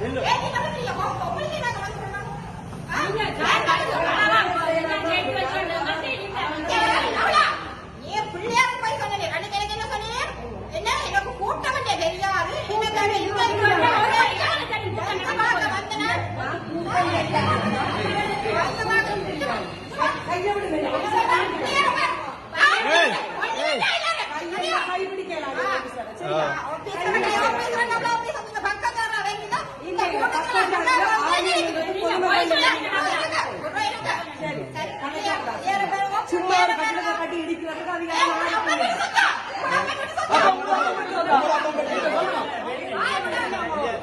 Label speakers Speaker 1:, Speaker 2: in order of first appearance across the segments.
Speaker 1: ஏன்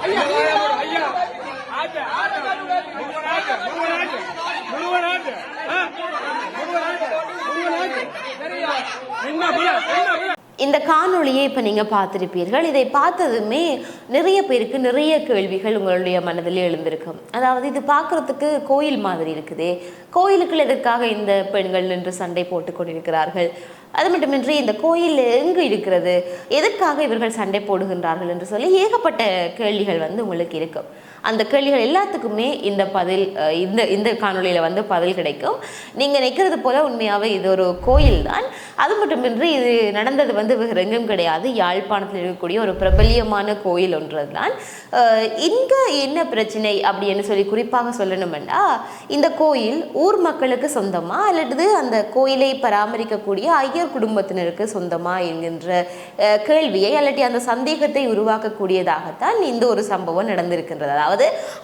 Speaker 1: ஐயா இந்த
Speaker 2: காணொளியை இப்போ நீங்கள் பார்த்துருப்பீர்கள். இதை பார்த்ததுமே நிறைய பேருக்கு நிறைய கேள்விகள் உங்களுடைய மனதில் எழுந்திருக்கும். அதாவது இது பார்க்குறதுக்கு கோயில் மாதிரி இருக்குதே. கோயிலுக்குள் எதற்காக இந்த பெண்கள் நின்று சண்டை போட்டு கொண்டிருக்கிறார்கள்? அது மட்டுமின்றி இந்த கோயில் எங்கு இருக்கிறது? எதற்காக இவர்கள் சண்டை போடுகின்றார்கள் என்று சொல்லி ஏகப்பட்ட கேள்விகள் வந்து உங்களுக்கு இருக்கும். அந்த கேள்விகள் எல்லாத்துக்குமே இந்த பதில் இந்த இந்த காணொளியில் வந்து பதில் கிடைக்கும். நீங்கள் நிற்கிறது போல உண்மையாகவே இது ஒரு கோயில் தான். அது மட்டுமின்றி இது நடந்தது வந்து வேறு எங்கும் கிடையாது. யாழ்ப்பாணத்தில் இருக்கக்கூடிய ஒரு பிரபல்யமான கோயில் ஒன்று தான் இங்கே என்ன பிரச்சனை அப்படின்னு சொல்லி குறிப்பாக சொல்லணும்னா இந்த கோயில் ஊர் மக்களுக்கு சொந்தமா? அல்லது அந்த கோயிலை பராமரிக்கக்கூடிய ஐயர் குடும்பத்தினருக்கு சொந்தமா? என்கின்ற கேள்வியை அல்லது அந்த சந்தேகத்தை உருவாக்கக்கூடியதாகத்தான் இந்த ஒரு சம்பவம் நடந்திருக்கின்றது. அதாவது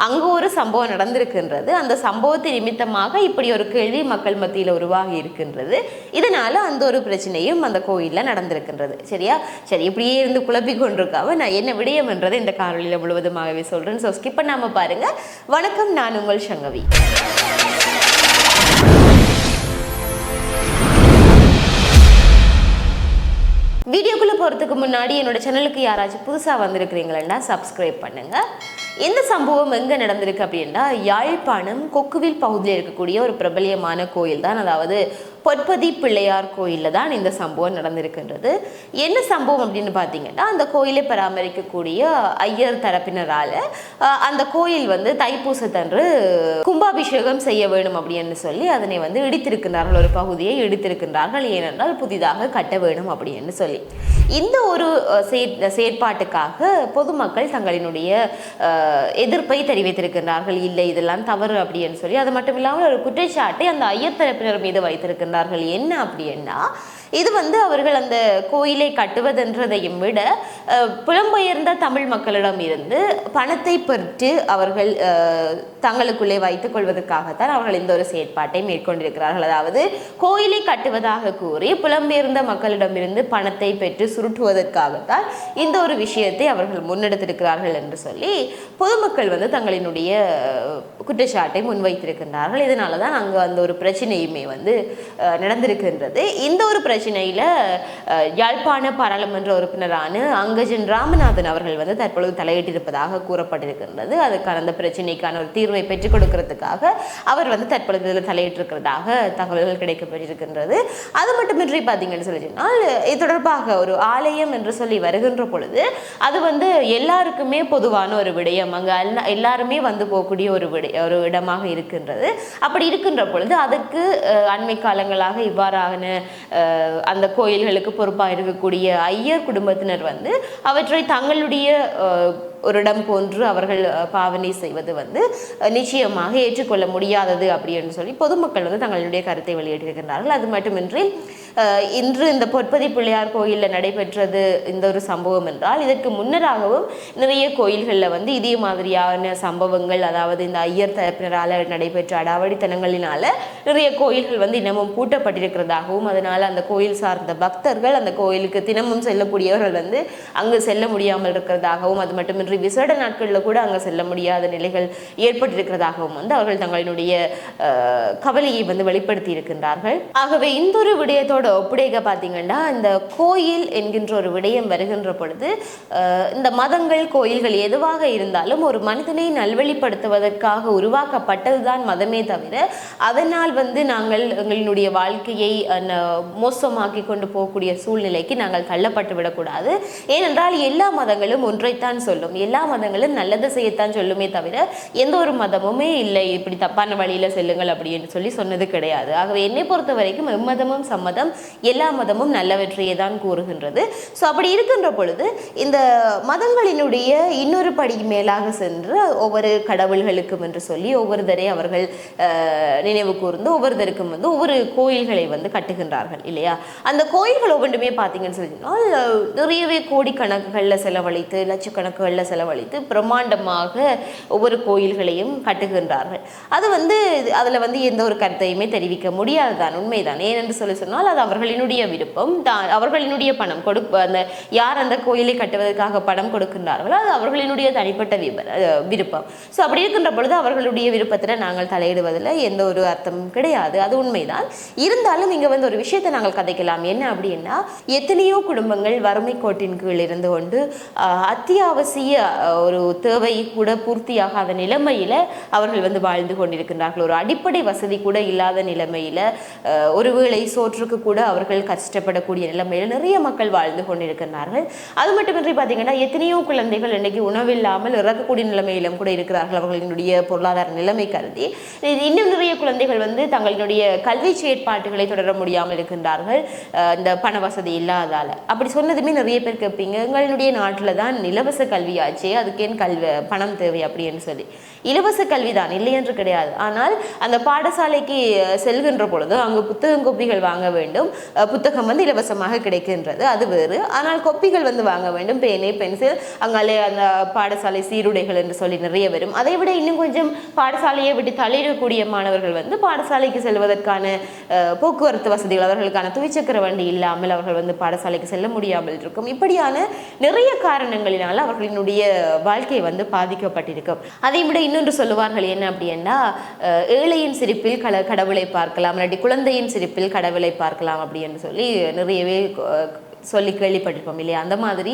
Speaker 2: அங்கு ஒரு சம்பவம் நடந்திருக்கின்றது. அந்த சம்பவத்தை நிமித்தமாக இப்படி ஒரு கேள்வி மக்கள் மத்தியில் உருவாகி இருக்கின்றது. இதனால அந்த ஒரு பிரச்சனையும் அந்த கோயிலில் நடந்திருக்கின்றது. சரியா? சரி இப்படியே இருந்து குழப்பி கொண்டிருக்காம நான் என்ன விடயம் என்றதை இந்த காணொலியில் முழுவதுமாகவே சொல்றேன். ஸோ ஸ்கிப் பண்ணாம பாருங்க. வணக்கம் நான் உங்கள் சங்கவி. வீடியோக்குள்ளே போகிறதுக்கு முன்னாடி என்னோட சேனலுக்கு யாராச்சும் புதுசாக வந்திருக்கிறீங்களா சப்ஸ்கிரைப் பண்ணுங்கள் இந்த சம்பவம் எங்கே நடந்திருக்கு அப்படின்னா யாழ்ப்பாணம் கொக்குவில் பகுதியில் இருக்கக்கூடிய ஒரு பிரபலியமான கோயில் தான் அதாவது பொற்பதி பிள்ளையார் கோயிலில் தான் இந்த சம்பவம் நடந்திருக்கின்றது. என்ன சம்பவம் அப்படின்னு பார்த்தீங்கன்னா அந்த கோயிலை பராமரிக்கக்கூடிய ஐயர் தரப்பினரால் அந்த கோயில் வந்து தைப்பூசத்தன்று கும்பாபிஷேகம் செய்ய வேணும் அப்படின்னு சொல்லி அதனை வந்து இடித்திருக்கின்றார்கள். ஒரு பகுதியை இடித்திருக்கின்றார்கள். ஏனென்றால் புதிதாக கட்ட வேணும் அப்படின்னு சொல்லி. இந்த ஒரு செயற் செயற்பாட்டுக்காக பொதுமக்கள் தங்களினுடைய எதிர்ப்பை தெரிவித்திருக்கின்றார்கள். இல்லை இதெல்லாம் தவறு அப்படின்னு சொல்லி அது மட்டும் இல்லாமல் ஒரு குற்றச்சாட்டை அந்த ஐயர் தரப்பினர் மீது வைத்திருக்கின்றார்கள் என்ன அப்படின்னா இது வந்து அவர்கள் அந்த கோயிலை கட்டுவதென்றதையும் விட புலம்பெயர்ந்த தமிழ் மக்களிடம் இருந்து பணத்தை பெற்று அவர்கள் தங்களுக்குள்ளே வைத்துக் கொள்வதற்காகத்தான் அவர்கள் இந்த ஒரு செயற்பாட்டை மேற்கொண்டிருக்கிறார்கள். அதாவது கோயிலை கட்டுவதாக கூறி புலம்பெயர்ந்த மக்களிடமிருந்து பணத்தை பெற்று சுருட்டுவதற்காகத்தான் இந்த ஒரு விஷயத்தை அவர்கள் முன்னெடுத்திருக்கிறார்கள் என்று சொல்லி பொதுமக்கள் வந்து தங்களினுடைய குற்றச்சாட்டை முன்வைத்திருக்கின்றார்கள். இதனால தான் அங்கே அந்த ஒரு பிரச்சனையுமே வந்து நடந்திருக்கின்றது. இந்த ஒரு பிரச்சனை பிரச்சனையில் யாழ்ப்பாண பாராளுமன்ற உறுப்பினரான அங்கஜன் ராமநாதன் அவர்கள் வந்து தற்பொழுது தலையிட்டிருப்பதாக கூறப்பட்டிருக்கின்றது. அதுக்கான அந்த பிரச்சனைக்கான ஒரு தீர்வை பெற்றுக் கொடுக்கறதுக்காக அவர் வந்து தற்பொழுது இதில் தலையிட்டிருக்கிறதாக தகவல்கள் கிடைக்கப்பட்டிருக்கின்றது. அது மட்டுமின்றி பார்த்தீங்கன்னு சொல்லி சொன்னால் இது தொடர்பாக ஒரு ஆலயம் என்று சொல்லி வருகின்ற பொழுது அது வந்து எல்லாருக்குமே பொதுவான ஒரு விடயம். அங்கே எல்லா எல்லாருமே வந்து போகக்கூடிய ஒரு விடய ஒரு இடமாக இருக்கின்றது. அப்படி இருக்கின்ற பொழுது அதற்கு அண்மை காலங்களாக இவ்வாறான அந்த கோயில்களுக்கு பொறுப்பாக இருக்கக்கூடிய ஐயர் குடும்பத்தினர் வந்து அவற்றை தங்களுடைய ஒரு இடம் போன்று அவர்கள் பாவனை செய்வது வந்து நிச்சயமாக ஏற்றுக்கொள்ள முடியாதது அப்படின்னு சொல்லி பொதுமக்கள் வந்து தங்களுடைய கருத்தை வெளியிட்டிருக்கின்றார்கள். அது மட்டுமின்றி இன்று இந்த பொற்பதி பிள்ளையார் கோயிலில் நடைபெற்றது இந்த ஒரு சம்பவம் என்றால் இதற்கு முன்னராகவும் நிறைய கோயில்களில் வந்து இதே மாதிரியான சம்பவங்கள் அதாவது இந்த ஐயர் தரப்பினரால் நடைபெற்ற அடாவடித்தனங்களினால நிறைய கோயில்கள் வந்து இன்னமும் பூட்டப்பட்டிருக்கிறதாகவும் அதனால் அந்த கோயில் சார்ந்த பக்தர்கள் அந்த கோயிலுக்கு தினமும் செல்லக்கூடியவர்கள் வந்து அங்கு செல்ல முடியாமல் இருக்கிறதாகவும் அது மட்டுமின்றி விசேட நாட்களில் கூட அங்கே செல்ல முடியாத நிலைகள் ஏற்பட்டிருக்கிறதாகவும் வந்து அவர்கள் தங்களினுடைய கவலையை வந்து வெளிப்படுத்தி இருக்கின்றார்கள் ஆகவே இந்த ஒரு விடயத்தோடு மதங்களோட ஒப்படைக்க பார்த்தீங்கன்னா இந்த கோயில் என்கின்ற ஒரு விடயம் வருகின்ற பொழுது இந்த மதங்கள் கோயில்கள் எதுவாக இருந்தாலும் ஒரு மனிதனை நல்வழிப்படுத்துவதற்காக உருவாக்கப்பட்டதுதான் மதமே தவிர அதனால் வந்து நாங்கள் எங்களுடைய வாழ்க்கையை மோசமாக்கி கொண்டு போகக்கூடிய சூழ்நிலைக்கு நாங்கள் தள்ளப்பட்டு விடக்கூடாது. ஏனென்றால் எல்லா மதங்களும் ஒன்றைத்தான் சொல்லும். எல்லா மதங்களும் நல்லது செய்யத்தான் சொல்லுமே தவிர எந்த ஒரு மதமுமே இல்லை. இப்படி தப்பான வழியில் செல்லுங்கள் அப்படின்னு சொல்லி சொன்னது கிடையாது. ஆகவே என்னை பொறுத்த வரைக்கும் எம்மதமும் சம்மதம். எல்லா மதமும் நல்லவற்றையே தான் கூறுகின்றது. ஸோ அப்படி இருக்கின்ற பொழுது இந்த மதங்களினுடைய இன்னொரு படி மேலாக சென்று ஒவ்வொரு கடவுள்களுக்கும் என்று சொல்லி ஒவ்வொருத்தரை அவர்கள் நினைவு கூர்ந்து ஒவ்வொருத்தருக்கும் வந்து ஒவ்வொரு கோயில்களை வந்து கட்டுகின்றார்கள் இல்லையா? அந்த கோயில்கள் ஒவ்வொன்றுமே பார்த்தீங்கன்னு சொன்னால் நிறையவே கோடிக்கணக்குகளில் செலவழித்து லட்சக்கணக்குகளில் செலவழித்து பிரம்மாண்டமாக ஒவ்வொரு கோயில்களையும் கட்டுகின்றார்கள். அது வந்து அதில் வந்து எந்த ஒரு கருத்தையுமே தெரிவிக்க முடியாதுதான் உண்மைதான். ஏனென்று சொல்லி சொன்னால் அது அவர்களினுடைய விருப்பம் தான் அவர்களினுடைய பணம் கொடு அந்த யார் அந்த கோயிலை கட்டுவதற்காக பணம் கொடுக்கின்றார்களோ அது அவர்களினுடைய தனிப்பட்ட விப- விருப்பம். ஸோ அப்படி இருக்கின்ற பொழுது அவர்களுடைய விருப்பத்தில் நாங்கள் தலையிடுவதில் எந்த ஒரு அர்த்தமும் கிடையாது. அது உண்மைதான். இருந்தாலும் இங்கே வந்து ஒரு விஷயத்தை நாங்கள் கதைக்கலாம். என்ன அப்படின்னா எத்தனையோ குடும்பங்கள் வறுமை கோட்டின் கீழ் இருந்து கொண்டு அத்தியாவசிய ஒரு தேவை கூட பூர்த்தியாகாத நிலைமையில் அவர்கள் வந்து வாழ்ந்து கொண்டிருக்கின்றார்கள். ஒரு அடிப்படை வசதி கூட இல்லாத நிலைமையில் ஒருவேளை சோற்றுக்கு கூட கூட அவர்கள் கஷ்டப்படக்கூடிய நிலைமையில் நிறைய மக்கள் வாழ்ந்து கொண்டிருக்கிறார்கள். அது மட்டுமின்றி பார்த்தீங்கன்னா எத்தனையோ குழந்தைகள் இன்னைக்கு உணவில்லாமல் இறக்கக்கூடிய நிலைமையிலும் கூட இருக்கிறார்கள். அவர்களினுடைய பொருளாதார நிலைமை கருதி. இன்னும் நிறைய குழந்தைகள் வந்து தங்களினுடைய கல்வி செயற்பாட்டுகளை தொடர முடியாமல் இருக்கின்றார்கள். இந்த பண வசதி இல்லாதால். அப்படி சொன்னதுமே நிறைய பேர் கேட்பீங்க. எங்களுடைய நாட்டில் தான் இலவச கல்வியாச்சு அதுக்கேன் கல்வி பணம் தேவை அப்படின்னு சொல்லி. இலவச கல்விதான் இல்லை என்று கிடையாது. ஆனால் அந்த பாடசாலைக்கு செல்கின்ற பொழுது அங்கு புத்தகம் கொப்பிகள் வாங்க வேண்டும். புத்தகம் வந்து இலவசமாக கிடைக்கின்றது அது வேறு. ஆனால் கொப்பிகள் வந்து வாங்க வேண்டும் பேனே பென்சில் அங்காலே அந்த பாடசாலை சீருடைகள் என்று சொல்லி நிறைய வரும். அதை விட இன்னும் கொஞ்சம் பாடசாலையை விட்டு தள்ளிடக்கூடிய மாணவர்கள் வந்து பாடசாலைக்கு செல்வதற்கான போக்குவரத்து வசதிகள் அவர்களுக்கான துவிச்சக்கர வண்டி இல்லாமல் அவர்கள் வந்து பாடசாலைக்கு செல்ல முடியாமல் இருக்கும். இப்படியான நிறைய காரணங்களினால் அவர்களினுடைய வாழ்க்கை வந்து பாதிக்கப்பட்டிருக்கும். அதை விட இன்னொன்று சொல்லுவார்கள் என்ன அப்படின்னா அஹ், ஏழையின் சிரிப்பில் கல கடவுளை பார்க்கலாம் இல்லாட்டி குழந்தையின் சிரிப்பில் கடவுளை பார்க்கலாம் அப்படின்னு சொல்லி நிறையவே சொல்லி கேள்விப்பட்டிருப்போம் இல்லையா? அந்த மாதிரி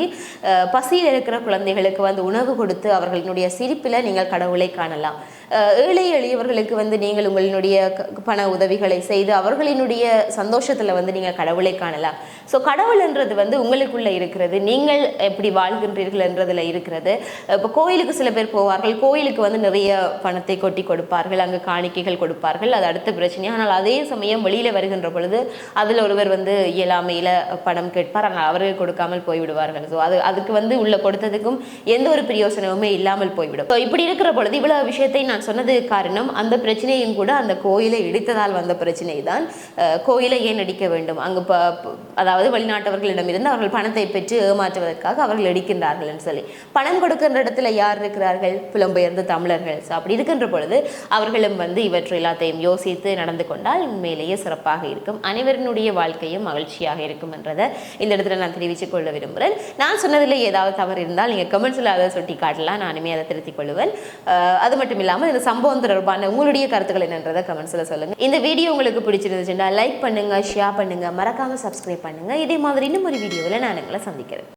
Speaker 2: பசியில் இருக்கிற குழந்தைகளுக்கு வந்து உணவு கொடுத்து அவர்களினுடைய சிரிப்பில் நீங்கள் கடவுளை காணலாம். ஏழை எளியவர்களுக்கு வந்து நீங்கள் உங்களினுடைய பண உதவிகளை செய்து அவர்களினுடைய சந்தோஷத்தில் வந்து நீங்கள் கடவுளை காணலாம். ஸோ கடவுள்ன்றது வந்து உங்களுக்குள்ளே இருக்கிறது நீங்கள் எப்படி வாழ்கின்றீர்கள் என்றதில் இருக்கிறது. இப்போ கோயிலுக்கு சில பேர் போவார்கள் கோயிலுக்கு வந்து நிறைய பணத்தை கொட்டி கொடுப்பார்கள் அங்கே காணிக்கைகள் கொடுப்பார்கள் அது அடுத்த பிரச்சனை. ஆனால் அதே சமயம் வெளியில் வருகின்ற பொழுது அதில் ஒருவர் வந்து இயலாமையில் பணம் கேட்பார். ஆனால் அவர்கள் கொடுக்காமல் போய்விடுவார்கள். ஸோ அது அதுக்கு வந்து உள்ள கொடுத்ததுக்கும் எந்த ஒரு பிரயோசனமுமே இல்லாமல் போய்விடும். ஸோ இப்படி இருக்கிற பொழுது இவ்வளவு விஷயத்தை நான் சொன்னது காரணம் அந்த பிரச்சனையும் கூட அந்த கோயிலை இடித்ததால் வந்த பிரச்சனை தான். கோயிலை ஏன் அடிக்க வேண்டும்? அங்கு ப அதாவது வெளிநாட்டவர்களிடமிருந்து அவர்கள் பணத்தை பெற்று ஏமாற்றுவதற்காக அவர்கள் அடிக்கின்றார்கள் என்று சொல்லி. பணம் கொடுக்கின்ற இடத்துல யார் இருக்கிறார்கள்? புலம்பெயர்ந்த தமிழர்கள். ஸோ அப்படி இருக்கின்ற பொழுது அவர்களும் வந்து இவற்றை எல்லாத்தையும் யோசித்து நடந்து கொண்டால் உண்மையிலேயே சிறப்பாக இருக்கும். அனைவரினுடைய வாழ்க்கையும் மகிழ்ச்சியாக இருக்கும் என்றதை இந்த இடத்துல நான் தெரிவித்துக் கொள்ள விரும்புகிறேன். நான் சொன்னதில் ஏதாவது தவறு இருந்தால் நீங்கள் கமெண்ட்ஸில் அதை சுட்டி காட்டலாம். நானுமே அதை திருத்திக் கொள்வேன் அது மட்டும் இல்லாமல் இந்த சம்பவம் தொடர்பான உங்களுடைய கருத்துக்கள் என்னன்றதை கமெண்ட்ஸில் சொல்லுங்கள் இந்த வீடியோ உங்களுக்கு பிடிச்சிருந்துச்சுன்னா லைக் பண்ணுங்க ஷேர் பண்ணுங்க. மறக்காம சப்ஸ்கிரைப் பண்ணுங்க. இதே மாதிரி இன்னும் ஒரு வீடியோவில் நான் உங்களை சந்திக்கிறேன்.